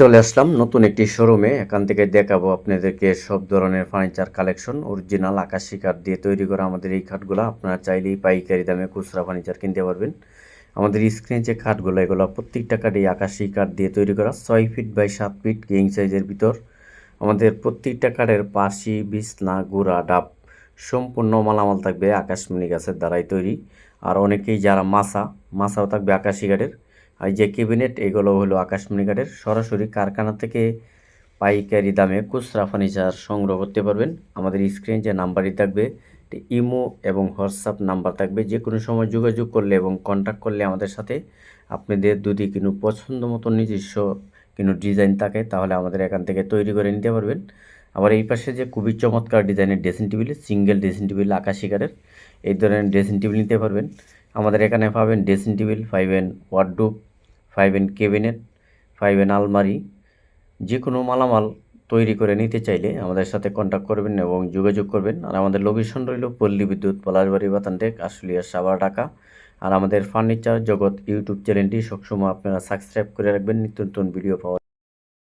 চলে আসলাম নতুন একটি শোরুমে। এখান থেকে দেখাবো আপনাদেরকে সব ধরনের ফার্নিচার কালেকশন, অরিজিনাল আকাশি কাঠ দিয়ে তৈরি করা আমাদের এই খাটগুলো। আপনারা চাইলেই পাইকারি দামে খুচরা ফার্নিচার কিনতে পারবেন। আমাদের স্ক্রিনে যে খাটগুলো, এগুলো প্রত্যেকটা কাঠই আকাশি কাঠ দিয়ে তৈরি করা, ছয় ফিট বাই সাত ফিট কিং সাইজের ভিতর। আমাদের প্রত্যেকটা কাঠের পাশি বিছনা, গুড়া, ডাব, সম্পূর্ণ মালামাল থাকবে আকাশমণি গাছের দ্বারাই তৈরি। আর অনেকেই যারা মাছা, মাছাও থাকবে আকাশি কাঠের আর যে ক্যাবিনেট, এগুলো হলো আকাশমণি কাঠের সরাসরি কারখানা থেকে পাইকারি দামে খুচরা ফার্নিচার সংগ্রহ করতে পারবেন। আমাদের স্ক্রিন যে নাম্বারই থাকবে ইমো এবং হোয়াটসঅ্যাপ নাম্বার থাকবে। যে কোনো সময় যোগাযোগ করলে এবং কন্ট্যাক্ট করলে আমাদের সাথে আপনাদের যদি কোনো পছন্দ মতো নিজস্ব কোনো ডিজাইন থাকে, তাহলে আমাদের এখান থেকে তৈরি করে নিতে পারবেন। আবার এই পাশে যে খুবই চমৎকার ডিজাইনের dressing table, single dressing table, আকাশি কাঠের, এই ধরনের ড্রেসিং টেবিল নিতে পারবেন। আমাদের এখানে পাবেন ড্রেসিং টেবিল, পাইবেন ওয়ার্ডরোব পাইবেন ফাইভ এন আলমারি যে কোনো মালামাল তৈরি করে নিতে চাইলে আমাদের সাথে কন্ট্যাক্ট করবেন এবং যোগাযোগ করবেন। আর আমাদের লোকেশন রইল পল্লী বিদ্যুৎ পলাশবাড়ি, বাতানটেক, আশুলিয়া সাবার ঢাকা। আর আমাদের ফার্নিচার জগৎ ইউটিউব চ্যানেলটি সবসময় আপনারা সাবস্ক্রাইব করে রাখবেন। নিত্য নতুন ভিডিও পাওয়া